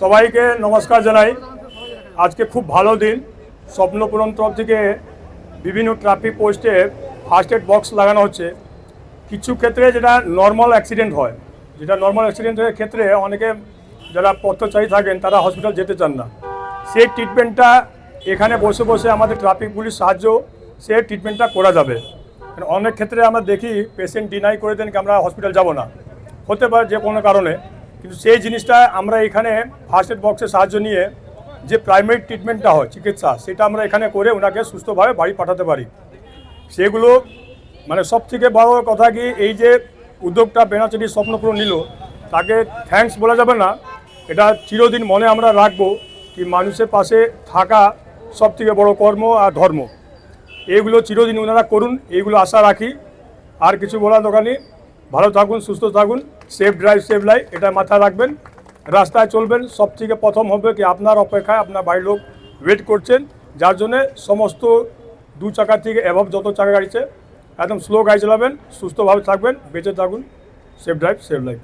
সবাইকে নমস্কার জানাই। আজকে খুব ভালো দিন। স্বপ্নপূরণ তরফ থেকে বিভিন্ন ট্রাফিক পোস্টে ফার্স্ট এড বক্স লাগানো হচ্ছে। কিছু ক্ষেত্রে যেটা নর্মাল অ্যাক্সিডেন্ট হয়, যেটা নর্মাল অ্যাক্সিডেন্টের ক্ষেত্রে অনেকে যারা পথচারী থাকেন, তারা হসপিটাল যেতে চান না। সেই ট্রিটমেন্টটা এখানে বসে বসে আমাদের ট্রাফিক পুলিশ সাহায্য সে ট্রিটমেন্টটা করা যাবে। অনেক ক্ষেত্রে আমরা দেখি পেশেন্ট ডিনাই করে দেন কি আমরা হসপিটাল যাব না। হতে পারে যে কোনো কারণে। কিন্তু সেই জিনিসটা আমরা এখানে ফার্স্ট এড বক্সের সাহায্য নিয়ে যে প্রাইমারি ট্রিটমেন্টটা হয়, চিকিৎসা, সেটা আমরা এখানে করে ওনাকে সুস্থভাবে বাড়ি পাঠাতে পারি। সেগুলো মানে সব থেকে বড় কথা কি, এই যে উদ্যোগটা বেনাচুরি স্বপ্নপূরণ নিল, তাকে থ্যাঙ্কস বলা যাবে না। এটা চিরদিন মনে আমরা রাখব কি মানুষের পাশে থাকা সব থেকে বড় কর্ম আর ধর্ম। এইগুলো চিরদিন ওনারা করুন এইগুলো আশা রাখি। আর কিছু বলার দোকানে ভালো থাকুন, সুস্থ থাকুন। সেফ ড্রাইভ সেফ লাইফ এটা মাথায় রাখবেন। রাস্তায় চলবেন, সব থেকে প্রথম হবে কি আপনার অপেক্ষায় আপনার বাড়ির লোক ওয়েট করছেন, যার জন্যে সমস্ত দু চাকার থেকে অ্যাভাব যত চাকা গাড়িছে একদম স্লো গাড়ি চালাবেন, সুস্থভাবে থাকবেন, বেঁচে থাকুন সেফ ড্রাইভ সেফ লাইফ